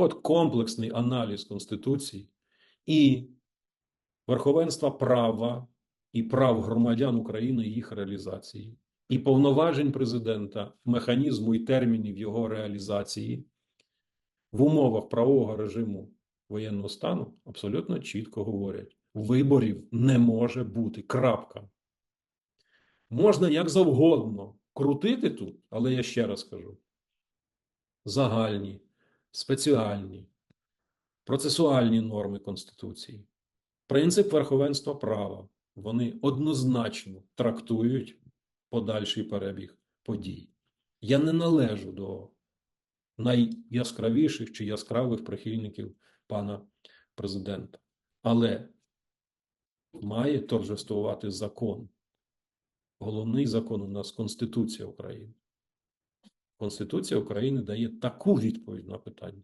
от комплексний аналіз Конституції і верховенства права і прав громадян України і їх реалізації, і повноважень президента, механізму і термінів його реалізації в умовах правового режиму воєнного стану абсолютно чітко говорять: виборів не може бути. Крапка. Можна як завгодно крутити тут, але я ще раз кажу: загальні, спеціальні, процесуальні норми Конституції, принцип верховенства права, вони однозначно трактують подальший перебіг подій. Я не належу до найяскравіших чи яскравих прихильників пана президента, але має торжествувати закон. Головний закон у нас Конституція України. Конституція України дає таку відповідь на питання.